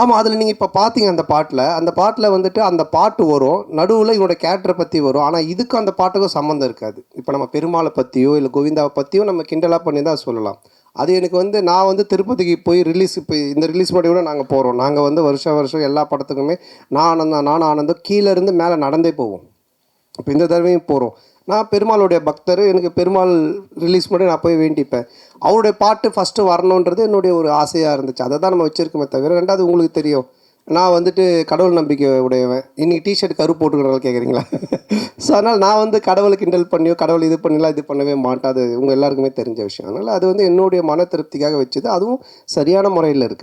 ஆமாம் அதில் நீங்கள் இப்போ பார்த்தீங்க அந்த பாட்டில். அந்த பாட்டில் வந்துட்டு அந்த பாட்டு வரும். நடுவில் இவனோட கேரக்டரை பற்றி வரும். ஆனால் இதுக்கும் அந்த பாட்டுக்கும் சம்மந்தம் இருக்காது. இப்போ நம்ம பெருமாளை பற்றியோ இல்லை கோவிந்தாவை பற்றியோ நம்ம கிண்டலாக பண்ணி தான் சொல்லலாம். அது எனக்கு வந்து நான் வந்து திருப்பதிக்கு போய் ரிலீஸ் இப்போ இந்த ரிலீஸ் பண்ணி கூட நாங்கள் போகிறோம் நாங்கள் வந்து வருஷம் வருஷம் எல்லா படத்துக்குமே நான் ஆனந்தம் நான் ஆனந்தம் கீழேருந்து மேலே நடந்தே போவோம். இப்போ இந்த தடவையும் போகிறோம் நான் பெருமாளுடைய பக்தர் எனக்கு பெருமாள் ரிலீஸ் பண்ணி நான் போய் வேண்டிப்பேன். அவருடைய பாட்டு ஃபஸ்ட்டு வரணுன்றது என்னுடைய ஒரு ஆசையாக இருந்துச்சு. அதை தான் நம்ம வச்சுருக்கோமே தவிர ரெண்டாவது உங்களுக்கு தெரியும். நான் வந்துட்டு கடவுள் நம்பிக்கை உடையவன். இன்னைக்கு டிஷர்ட் கரு போட்டுக்கிறனால கேட்குறீங்களா ஸோ அதனால் நான் வந்து கடவுளை கிண்டல் பண்ணியோ கடவுள் இது பண்ணலாம் இது பண்ணவே மாட்டேன். அது உங்கள் எல்லாருக்குமே தெரிஞ்ச விஷயம். அதனால் அது வந்து என்னுடைய மன திருப்திக்காக வச்சது. அதுவும் சரியான முறையில் இருக்குது